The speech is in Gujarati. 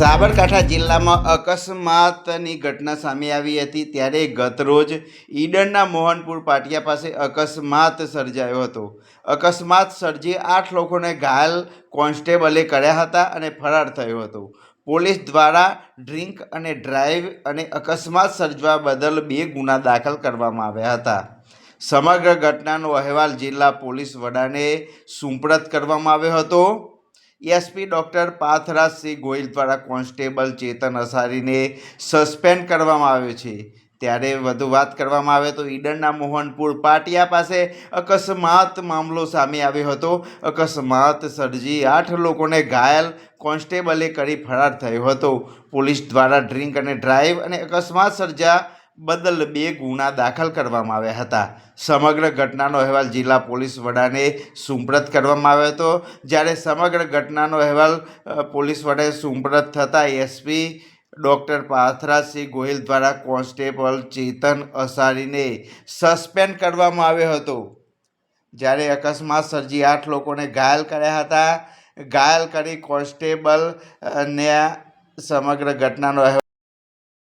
સાબરકાંઠા જિલ્લામાં અકસ્માતની ઘટના સામે આવી હતી ત્યારે ગતરોજ ઈડનના મોહનપુર પાટિયા પાસે અકસ્માત સર્જાયો હતો. અકસ્માત સર્જી આઠ લોકોને ઘાયલ કોન્સ્ટેબલે કર્યા હતા અને ફરાર થયો હતો. પોલીસ દ્વારા ડ્રિંક અને ડ્રાઈવ અને અકસ્માત સર્જવા બદલ બે ગુના દાખલ કરવામાં આવ્યા હતા. સમગ્ર ઘટનાનો અહેવાલ જિલ્લા પોલીસ વડાને સુપ્રત કરવામાં આવ્યો હતો. એસપી ડૉક્ટર પાર્થરાજસિંહ ગોયલ દ્વારા કોન્સ્ટેબલ ચેતન અસારીને સસ્પેન્ડ કરવામાં આવ્યો છે. ત્યારે વધુ વાત કરવામાં આવે તો ઈડરના મોહનપુર પાટિયા પાસે અકસ્માત મામલો સામે આવ્યો હતો. અકસ્માત સર્જી આઠ લોકોને ઘાયલ કોન્સ્ટેબલે કરી ફરાર થયો હતો. પોલીસ દ્વારા ડ્રિંક અને ડ્રાઈવ અને અકસ્માત સર્જા બદલ બે ગુના દાખલ કરવામાં આવ્યા હતા. સમગ્ર ઘટનાનો અહેવાલ જિલ્લા પોલીસ વડાને સુપ્રત કરવામાં આવ્યો હતો. જ્યારે સમગ્ર ઘટનાનો અહેવાલ પોલીસ વડાએ સુપ્રત થતાં એસપી ડૉક્ટર પાર્થરાજસિંહ ગોહિલ દ્વારા કોન્સ્ટેબલ ચેતન અસારીને સસ્પેન્ડ કરવામાં આવ્યો હતો. જ્યારે અકસ્માત સર્જી આઠ લોકોને ઘાયલ કર્યા હતા. ઘાયલ કરી કોન્સ્ટેબલ ને સમગ્ર ઘટનાનો અહેવાલ